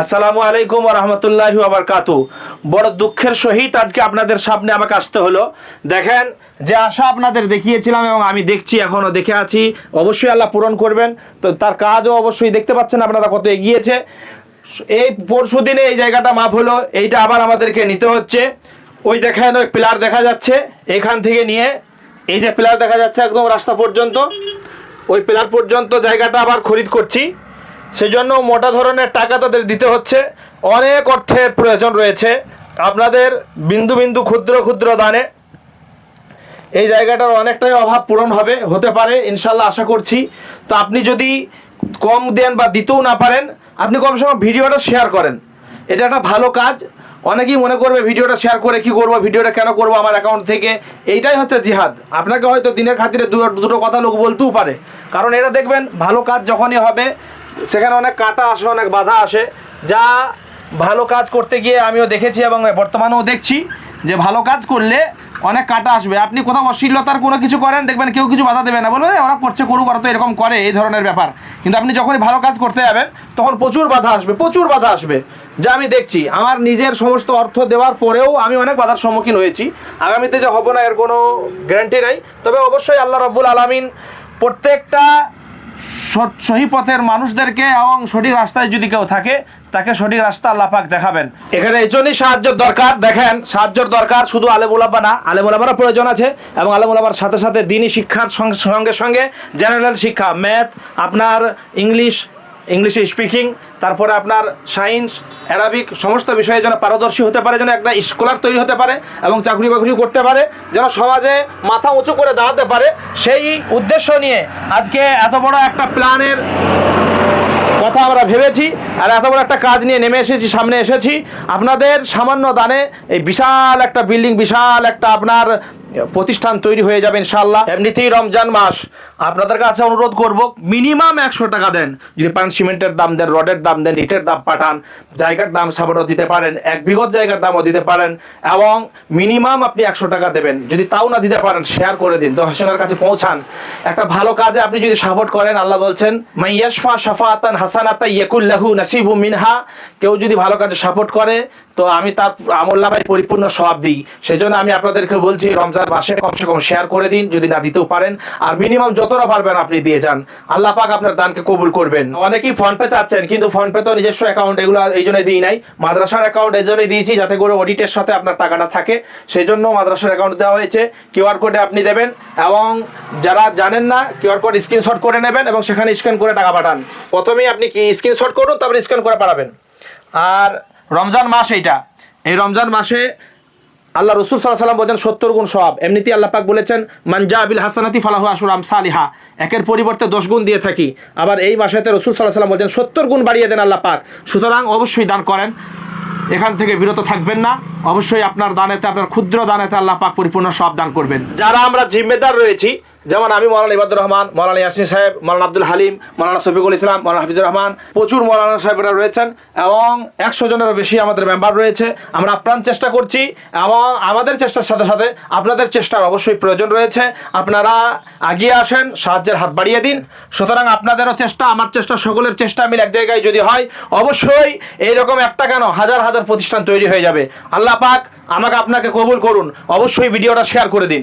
আসসালামু আলাইকুম রহমতুল্লাহ আবরকাতু বড় দুঃখের সহিত আজকে আপনাদের সামনে আমাকে আসতে হলো। দেখেন, যে আশা আপনাদের দেখিয়েছিলাম এবং আমি দেখছি এখনও দেখে আছি, অবশ্যই আল্লাহ পূরণ করবেন। তো তার কাজও অবশ্যই দেখতে পাচ্ছেন আপনারা কত এগিয়েছে। এই পরশু দিনে এই জায়গাটা মাপ হলো, এইটা আবার আমাদেরকে নিতে হচ্ছে। ওই দেখেন, ওই পিলার দেখা যাচ্ছে, এখান থেকে নিয়ে, এই যে পিলার দেখা যাচ্ছে একদম রাস্তা পর্যন্ত। ওই পিলার পর্যন্ত জায়গাটা আবার খরিদ করছি। সেজন্য মোটা ধরনের টাকা তাদের দিতে হচ্ছে। অনেক অর্থের প্রয়োজন রয়েছে। আপনাদের বিন্দু বিন্দু ক্ষুদ্র ক্ষুদ্র দানে। এই জায়গাটার অনেকটাই অভাব পূরণ হবে, হতে পারে ইনশাল্লাহ আশা করছি। তো আপনি যদি কম দেন বা দিতেও না পারেন, আপনি কম ভিডিওটা শেয়ার করেন। এটা একটা ভালো কাজ। অনেকেই মনে করবে, ভিডিওটা শেয়ার করে কি করব? ভিডিওটা কেন করব আমার অ্যাকাউন্ট থেকে? এইটাই হচ্ছে জিহাদ। আপনাকে হয়তো দিনের খাতিরে দুটো দুটো কথা লোক বলতেও পারে। কারণ এটা দেখবেন, ভালো কাজ যখনই হবে সেখানে অনেক কাটা আসে, অনেক বাধা আসে। যা ভালো কাজ করতে গিয়ে আমিও দেখেছি এবং বর্তমানেও দেখছি যে ভালো কাজ করলে অনেক কাটা আসবে। আপনি কোথাও অশ্লীলতার কোনো কিছু করেন, দেখবেন কেউ কিছু বাধা দেবে না। বলবে ওরা করছে, করুক, ওরা তো এরকম করে, এই ধরনের ব্যাপার। কিন্তু আপনি যখনই ভালো কাজ করতে যাবেন, তখন প্রচুর বাধা আসবে, প্রচুর বাধা আসবে। যা আমি দেখছি, আমার নিজের সমস্ত অর্থ দেওয়ার পরেও আমি অনেক বাধার সম্মুখীন হয়েছি। আগামীতে যে হব না, এর কোনো গ্যারান্টি নাই। তবে অবশ্যই আল্লাহ রব্বুল আলমিন প্রত্যেকটা সহি পথের মানুষদেরকে এবং সঠিক রাস্তায় যদি কেউ থাকে, তাকে সঠিক রাস্তা আল্লাপাক দেখাবেন। এখানে এই জন্যই সাহায্যের দরকার। দেখেন, সাহায্যের দরকার শুধু আলেমুলাব্বা না আলেমুলাবারও প্রয়োজন আছে এবং আলেমুলাবার সাথে সাথে দিনী শিক্ষার সঙ্গে সঙ্গে জেনারেল শিক্ষা ম্যাথ আপনার ইংলিশ ইংলিশে স্পিকিং, তারপরে আপনার সায়েন্স, অ্যারাবিক, সমস্ত বিষয়ে যেন পারদর্শী হতে পারে, যেন একটা স্কলার তৈরি হতে পারে এবং চাকরি বাকরি করতে পারে, যেন সমাজে মাথা উঁচু করে দাঁড়াতে পারে, সেই উদ্দেশ্য নিয়ে আজকে এত বড় একটা প্ল্যানের কথা আমরা ভেবেছি আর এত বড় একটা কাজ নিয়ে নেমে এসেছি, সামনে এসেছি। আপনাদের সামান্য দানে এই বিশাল একটা বিল্ডিং, বিশাল একটা আপনার প্রতিষ্ঠান তৈরি হয়ে যাবে ইনশাল্লাহ এমনিতেই রমজান মাস। আপনাদের কাছে অনুরোধ করব, মিনিমাম একশো টাকা দেন। যদি পান সিমেন্টের দাম দেন, রডের দাম দেন, ইটের দাম পাঠান, জায়গার দাম সাবারও দিতে পারেন, এক বিঘত জায়গার দামও দিতে পারেন, এবং মিনিমাম আপনি একশো টাকা দেবেন। যদি তাও না দিতে পারেন শেয়ার করে দিন দশজনের কাছে পৌঁছান। একটা ভালো কাজে আপনি যদি সাপোর্ট করেন, আল্লাহ বলছেন মাইয়াশফা শাফাতান হাসানাতা ইয়াকুল্লাহু নাসিবু মিনহা। কেউ যদি ভালো কাজে সাপোর্ট করে তো আমি তার আমল নামায় পরিপূর্ণ সবাব দিই। সেই জন্য আমি আপনাদেরকে বলছি, রমজান মাসে কমসে কম শেয়ার করে দিন, যদি না দিতেও পারেন। আর মিনিমাম যতটা পারবেন আপনি দিয়ে যান। আল্লাহ পাক আপনার দানকে কবুল করবেন। অনেকেই ফোন পে চাচ্ছেন, কিন্তু ফোন পে তো নিজস্ব অ্যাকাউন্ট এগুলো এই জন্য দিই নাই। মাদ্রাসার অ্যাকাউন্ট এই জন্যই দিয়েছি, যাতে করে অডিটের সাথে আপনার টাকাটা থাকে। সেই জন্য মাদ্রাসার অ্যাকাউন্ট দেওয়া হয়েছে। কিউআর কোডে আপনি দেবেন এবং যারা জানেন না কিউআর কোড স্ক্রিনশট করে নেবেন এবং সেখানে স্ক্যান করে টাকা পাঠান। প্রথমেই আপনি কি স্ক্রিনশট করুন, তারপরে স্ক্যান করে পাঠাবেন। আর রমজান মাস এইটা। এই রমজান মাসে আল্লাহ রসুল সাল্লাহ সাল্লাম বলছেন সত্তর গুণ সব এমনিতেই আল্লাহ পাক বলেছেন মানজা আবিল হাসানাতি ফালাহু আশুর আমসালিহা একের পরিবর্তে দশ গুণ দিয়ে থাকি। আবার এই মাসেতে রসুল সাল্লাহ সাল্লাম বলছেন সত্তর গুণ বাড়িয়ে দেন আল্লাহ পাক। সুতরাং অবশ্যই দান করেন। এখান থেকে বিরত থাকবেন না। অবশ্যই আপনার দানেতে আপনার ক্ষুদ্র দানেতে আল্লাহ পাক পরিপূর্ণ সব দান করবেন। যারা আমরা জিম্মেদার রয়েছি যেমন আমি মৌলানা ইবাদুর রহমান, মৌলানা ইয়াসিন সাহেব, মৌলানা আব্দুল হালিম, মৌলানা শফিকুল ইসলাম, মৌলানা হাফিজুর রহমান, প্রচুর মৌলানা সাহেবরা রয়েছেন এবং একশো জনেরও বেশি আমাদের মেম্বার রয়েছে। আমরা আপ্রাণ চেষ্টা করছি এবং আমাদের চেষ্টার সাথে সাথে আপনাদের চেষ্টার অবশ্যই প্রয়োজন রয়েছে। আপনারা আগিয়ে আসেন, সাহায্যের হাত বাড়িয়ে দিন। সুতরাং আপনাদেরও চেষ্টা, আমার চেষ্টা, সকলের চেষ্টা মিলে এক জায়গায় যদি হয়, অবশ্যই এইরকম একটা কেন হাজার হাজার প্রতিষ্ঠান তৈরি হয়ে যাবে। আল্লাহ পাক আমাকে আপনাকে কবুল করুন। অবশ্যই ভিডিওটা শেয়ার করে দিন।